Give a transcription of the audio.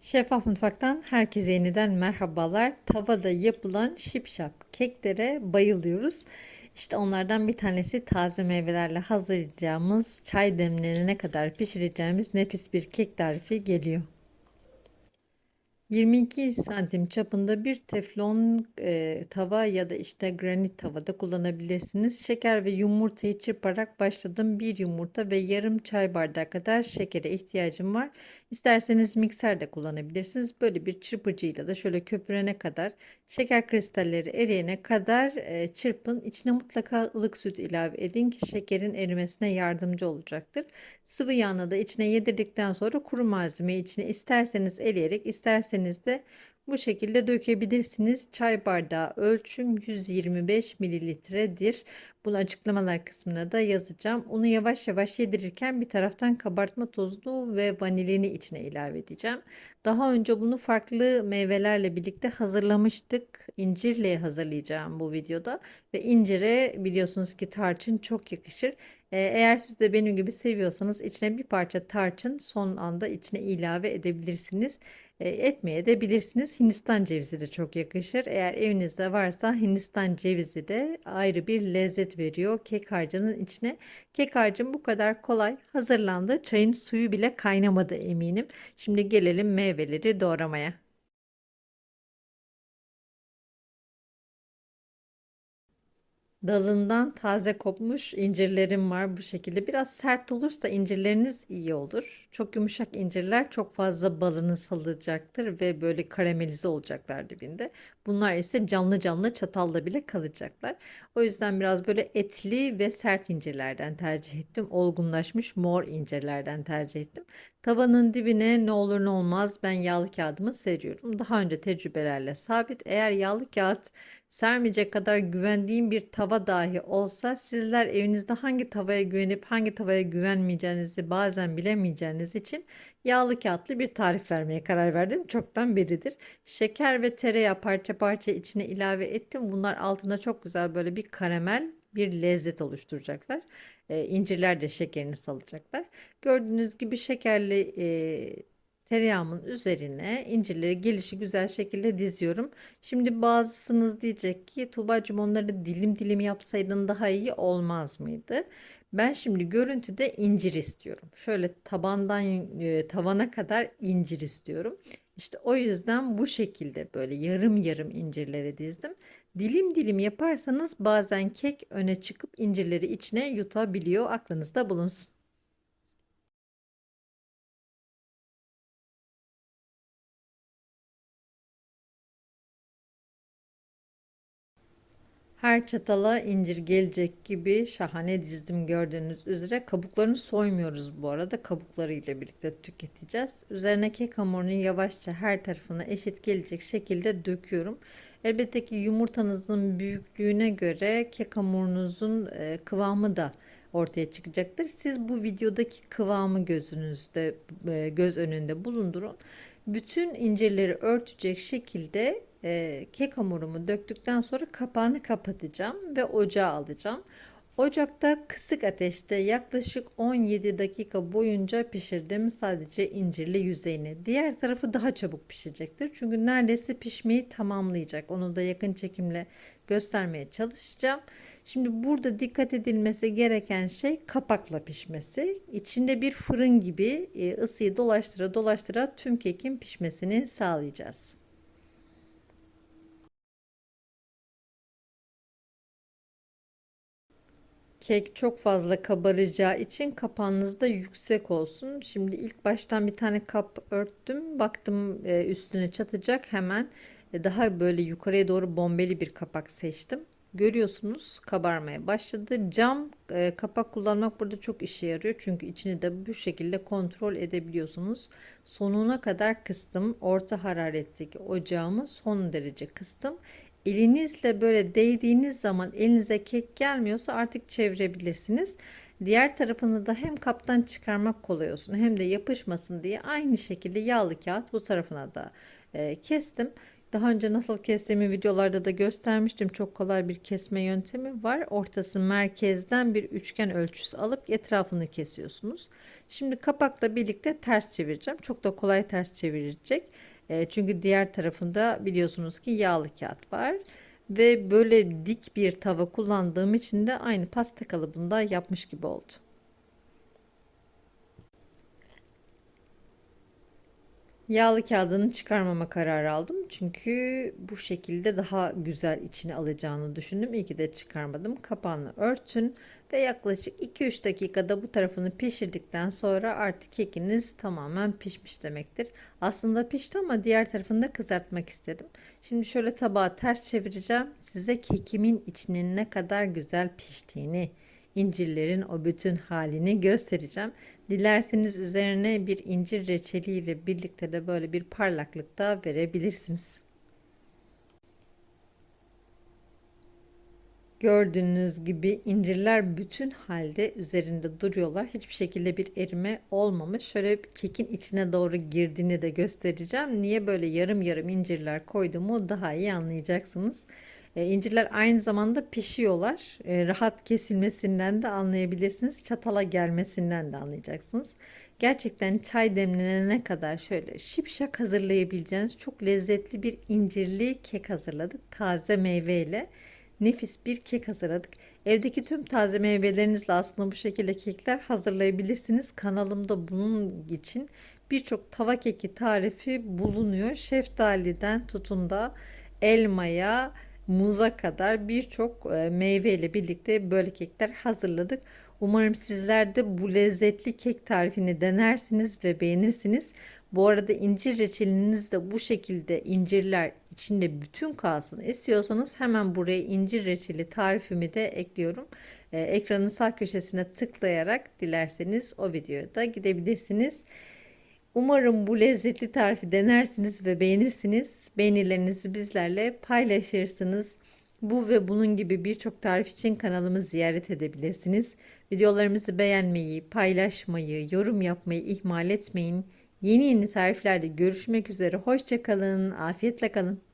Şeffaf Mutfak'tan herkese yeniden merhabalar. Tavada yapılan şipşap keklere bayılıyoruz. İşte onlardan bir tanesi taze meyvelerle hazırlayacağımız çay demlerine kadar pişireceğimiz nefis bir kek tarifi geliyor. 22 santim çapında bir teflon e, tava ya da işte granit tavada kullanabilirsiniz. Şeker ve yumurtayı çırparak başladım. Bir yumurta ve yarım çay bardağı kadar şekere ihtiyacım var. İsterseniz mikser de kullanabilirsiniz. Böyle bir çırpıcıyla da şöyle köpürene kadar şeker kristalleri eriyene kadar e, çırpın. İçine mutlaka ılık süt ilave edin ki şekerin erimesine yardımcı olacaktır. Sıvı yağını da içine yedirdikten sonra kuru malzemeyi içine isterseniz eleyerek isterseniz de bu şekilde dökebilirsiniz. Çay bardağı ölçüm 125 mililitredir. Bunu açıklamalar kısmına da yazacağım. Onu yavaş yavaş yedirirken bir taraftan kabartma tozu ve vanilini içine ilave edeceğim. Daha önce bunu farklı meyvelerle birlikte hazırlamıştık. İncirle hazırlayacağım bu videoda. Ve incire biliyorsunuz ki tarçın çok yakışır. Ee, eğer siz de benim gibi seviyorsanız içine bir parça tarçın son anda içine ilave edebilirsiniz. E, etmeye de bilirsiniz. Hindistan cevizi de çok yakışır. Eğer evinizde varsa Hindistan cevizi de ayrı bir lezzet veriyor kek harcının içine. Kek harcım bu kadar kolay hazırlandı. Çayın suyu bile kaynamadı eminim. Şimdi gelelim meyveleri doğramaya. Dalından taze kopmuş incirlerim var bu şekilde. Biraz sert olursa incirleriniz iyi olur. Çok yumuşak incirler çok fazla balını salacaktır ve böyle karamelize olacaklar dibinde. Bunlar ise canlı canlı çatalla bile kalacaklar. O yüzden biraz böyle etli ve sert incirlerden tercih ettim. Olgunlaşmış mor incirlerden tercih ettim. Tavanın dibine ne olur ne olmaz ben yağlı kağıdımı seriyorum. Daha önce tecrübelerle sabit. Eğer yağlı kağıt sermeyecek kadar güvendiğim bir tava dahi olsa sizler evinizde hangi tavaya güvenip hangi tavaya güvenmeyeceğinizi bazen bilemeyeceğiniz için yağlı kağıtlı bir tarif vermeye karar verdim. Çoktan beridir. Şeker ve tereyağı parça parça içine ilave ettim. Bunlar altında çok güzel böyle bir karamel bir lezzet oluşturacaklar. E, incirler de şekerini salacaklar. Gördüğünüz gibi şekerli e, tereyağımın üzerine incirleri gelişi güzel şekilde diziyorum. Şimdi bazısınız diyecek ki Tuğba'cığım onları dilim dilim yapsaydın daha iyi olmaz mıydı? Ben şimdi görüntüde incir istiyorum. Şöyle tabandan e, tavana kadar incir istiyorum. İşte o yüzden bu şekilde böyle yarım yarım incirleri dizdim. Dilim dilim yaparsanız bazen kek öne çıkıp incirleri içine yutabiliyor. Aklınızda bulunsun. Her çatala incir gelecek gibi şahane dizdim gördüğünüz üzere. Kabuklarını soymuyoruz bu arada. Kabuklarıyla birlikte tüketeceğiz. Üzerine kek hamurunu yavaşça her tarafına eşit gelecek şekilde döküyorum. Elbette ki yumurtanızın büyüklüğüne göre kek hamurunuzun e, kıvamı da ortaya çıkacaktır. Siz bu videodaki kıvamı gözünüzde e, göz önünde bulundurun. Bütün incirleri örtecek şekilde e, kek hamurumu döktükten sonra kapağını kapatacağım ve ocağa alacağım. Ocakta kısık ateşte yaklaşık 17 dakika boyunca pişirdim sadece incirli yüzeyini. Diğer tarafı daha çabuk pişecektir. Çünkü neredeyse pişmeyi tamamlayacak. Onu da yakın çekimle göstermeye çalışacağım. Şimdi burada dikkat edilmesi gereken şey kapakla pişmesi. İçinde bir fırın gibi e, ısıyı dolaştıra dolaştıra tüm kekin pişmesini sağlayacağız. Kek çok fazla kabaracağı için kapağınız da yüksek olsun. Şimdi ilk baştan bir tane kap örttüm. Baktım e, üstüne çatacak hemen e, daha böyle yukarıya doğru bombeli bir kapak seçtim. Görüyorsunuz kabarmaya başladı. Cam e, kapak kullanmak burada çok işe yarıyor. Çünkü içini de bu şekilde kontrol edebiliyorsunuz. Sonuna kadar kıstım. Orta hararetteki ocağımı son derece kıstım. Elinizle böyle değdiğiniz zaman elinize kek gelmiyorsa artık çevirebilirsiniz. Diğer tarafını da hem kaptan çıkarmak kolay olsun hem de yapışmasın diye aynı şekilde yağlı kağıt bu tarafına da e, kestim. Daha önce nasıl kestiğimi videolarda da göstermiştim. Çok kolay bir kesme yöntemi var. Ortası merkezden bir üçgen ölçüsü alıp etrafını kesiyorsunuz. Şimdi kapakla birlikte ters çevireceğim. Çok da kolay ters çevirecek. E, çünkü diğer tarafında biliyorsunuz ki yağlı kağıt var. Ve böyle dik bir tava kullandığım için de aynı pasta kalıbında yapmış gibi oldu. Yağlı kağıdını çıkarmama kararı aldım. Çünkü bu şekilde daha güzel içine alacağını düşündüm. İyi ki de çıkarmadım. Kapağını örtün ve yaklaşık 2-3 dakikada bu tarafını pişirdikten sonra artık kekiniz tamamen pişmiş demektir. Aslında pişti ama diğer tarafını da kızartmak istedim. Şimdi şöyle tabağı ters çevireceğim. Size kekimin içinin ne kadar güzel piştiğini incirlerin o bütün halini göstereceğim. Dilerseniz üzerine bir incir reçeli ile birlikte de böyle bir parlaklık da verebilirsiniz. Gördüğünüz gibi incirler bütün halde üzerinde duruyorlar. Hiçbir şekilde bir erime olmamış. Şöyle kekin içine doğru girdiğini de göstereceğim. Niye böyle yarım yarım incirler koyduğumu daha iyi anlayacaksınız. E, incirler aynı zamanda pişiyorlar. E, rahat kesilmesinden de anlayabilirsiniz. Çatala gelmesinden de anlayacaksınız. Gerçekten çay demlenene kadar şöyle şipşak hazırlayabileceğiniz çok lezzetli bir incirli kek hazırladık. Taze meyveyle nefis bir kek hazırladık. Evdeki tüm taze meyvelerinizle aslında bu şekilde kekler hazırlayabilirsiniz. Kanalımda bunun için birçok tava keki tarifi bulunuyor. Şeftaliden tutun da elmaya, muza kadar birçok e, meyve ile birlikte böyle kekler hazırladık. Umarım sizler de bu lezzetli kek tarifini denersiniz ve beğenirsiniz. Bu arada incir reçeliniz de bu şekilde incirler içinde bütün kalsın istiyorsanız hemen buraya incir reçeli tarifimi de ekliyorum. Ee, ekranın sağ köşesine tıklayarak dilerseniz o videoya da gidebilirsiniz. Umarım bu lezzetli tarifi denersiniz ve beğenirsiniz. Beğenilerinizi bizlerle paylaşırsınız. Bu ve bunun gibi birçok tarif için kanalımı ziyaret edebilirsiniz. Videolarımızı beğenmeyi, paylaşmayı, yorum yapmayı ihmal etmeyin. Yeni yeni tariflerde görüşmek üzere. Hoşçakalın, afiyetle kalın.